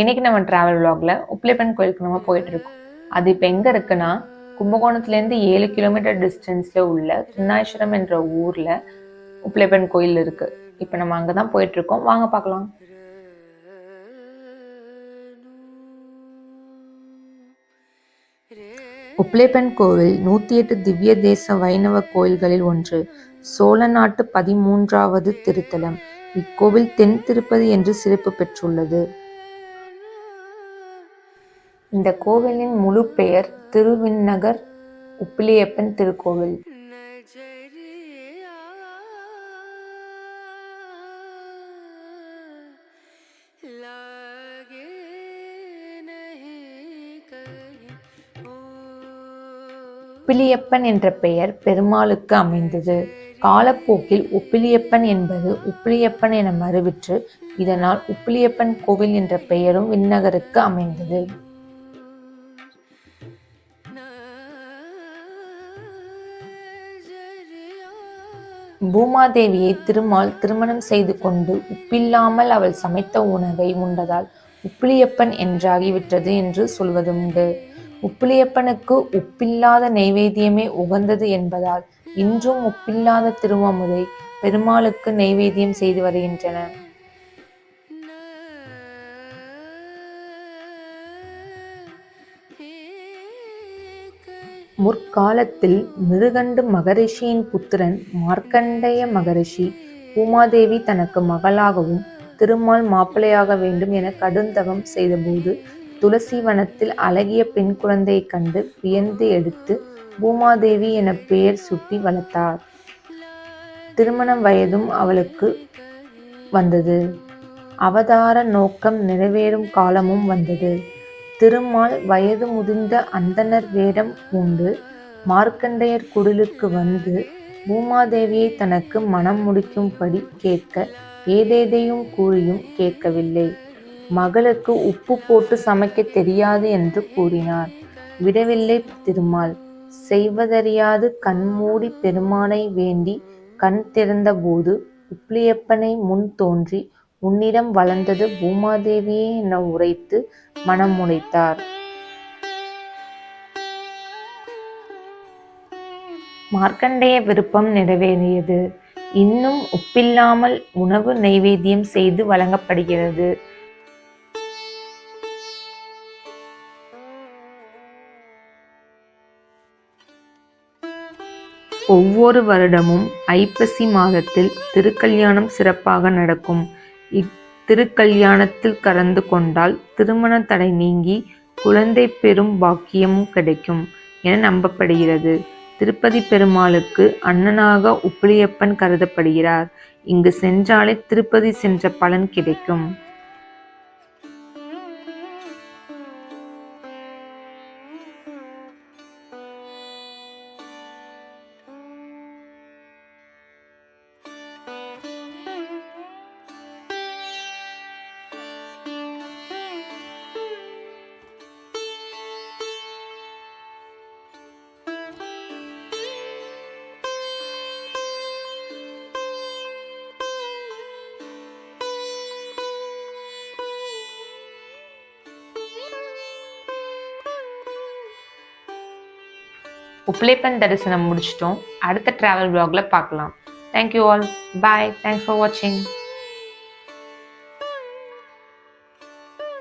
இன்னைக்கு நம்ம டிராவல் vlogல உப்ளிப்பன் கோயிலுக்கு நம்ம போயிட்டு இருக்கோம் அது இப்போ எங்கே இருக்குன்னா கும்பகோணத்துலேருந்து ஏழு கிலோமீட்டர் டிஸ்டன்ஸ்ல உள்ள திருநாயஸ்வரம் என்ற ஊர்ல உப்ளிப்பன் கோயில் இருக்கு. இப்போ நம்ம அங்கே தான் போயிட்டுருக்கோம். வாங்க பார்க்கலாம். உப்ளேப்பன் கோவில் நூற்றி எட்டு திவ்ய தேச வைணவ கோயில்களில் ஒன்று சோழ நாட்டு பதிமூன்றாவது திருத்தலம். இக்கோவில் தென் திருப்பதி என்று சிறப்பு பெற்றுள்ளது. இந்த கோவிலின் முழு பெயர் திருவிண்ணகர் உப்பிலியப்பன் திருக்கோவில். உப்பிலியப்பன் என்ற பெயர் பெருமாளுக்கு அமைந்தது. காலப்போக்கில் உப்பிலியப்பன் என்பது உப்பிலியப்பன் என மறுவிற்று இதனால் உப்பிலியப்பன் கோவில் என்ற பெயரும் விண்ணகருக்கு அமைந்தது. பூமாதேவியை திருமால் திருமணம் செய்து கொண்டு உப்பில்லாமல் அவள் சமைத்த உணவை உண்டதால் உப்பிலியப்பன் என்றாகிவிட்டது என்று சொல்வதுண்டு. உப்பிலியப்பனுக்கு உப்பில்லாத நெய்வேத்தியமே உகந்தது என்பதால் இன்றும் உப்பில்லாத திருவாமுதை பெருமாளுக்கு நெய்வேத்தியம் செய்து வருகின்றன. முற்காலத்தில் மிருகண்டு மகரிஷியின் புத்திரன் மார்க்கண்டேய மகரிஷி பூமாதேவி தனக்கு மகளாகவும் திருமால் மாப்பிள்ளையாக வேண்டும் என கடுந்தவம் செய்தபோது துளசி வனத்தில் அழகிய பெண் குழந்தையைக் கண்டு வியந்து எடுத்து பூமாதேவி என பெயர் சுட்டி வளர்த்தார். திருமணம் வயதும் அவளுக்கு வந்தது. அவதார நோக்கம் நிறைவேறும் காலமும் வந்தது. திருமால் வயது முதிர்ந்த அந்தணர் வேடம் பூண்டு மார்க்கண்டேயர் குடிலுக்கு வந்து பூமாதேவியை தனக்கு மனம் முடிக்கும்படி கேட்க ஏதேதையும் கூறியும் கேட்கவில்லை. மகளுக்கு உப்பு போட்டு சமைக்க தெரியாது என்று கூறினார். விடவில்லை திருமால். செய்வதறியாது கண்மூடி பெருமானை வேண்டி கண் திறந்தபோது உப்பிலியப்பனை முன் தோன்றி உன்னிடம் வளர்ந்தது பூமாதேவியே என உரைத்து மனம் முனைத்தார். மார்க்கண்டேய விருப்பம் நிறைவேறியது. இன்னும் உப்பில்லாமல் உணவு நைவேத்தியம் செய்து வழங்கப்படுகிறது. ஒவ்வொரு வருடமும் ஐப்பசி மாதத்தில் திருக்கல்யாணம் சிறப்பாக நடக்கும். இத்திருக்கல்யாணத்தில் கலந்து கொண்டால் திருமண தடை நீங்கி குழந்தை பெறும் பாக்கியமும் கிடைக்கும் என நம்பப்படுகிறது. திருப்பதி பெருமாளுக்கு அண்ணனாக உப்பிலியப்பன் கருதப்படுகிறார். இங்கு சென்றாலே திருப்பதி சென்ற பலன் கிடைக்கும். உப்ளேப்பன் தரிசனம் முடிச்சிட்டோம். அடுத்த ட்ராவல் vlogல பார்க்கலாம். Thank you all bye thanks for வாட்சிங்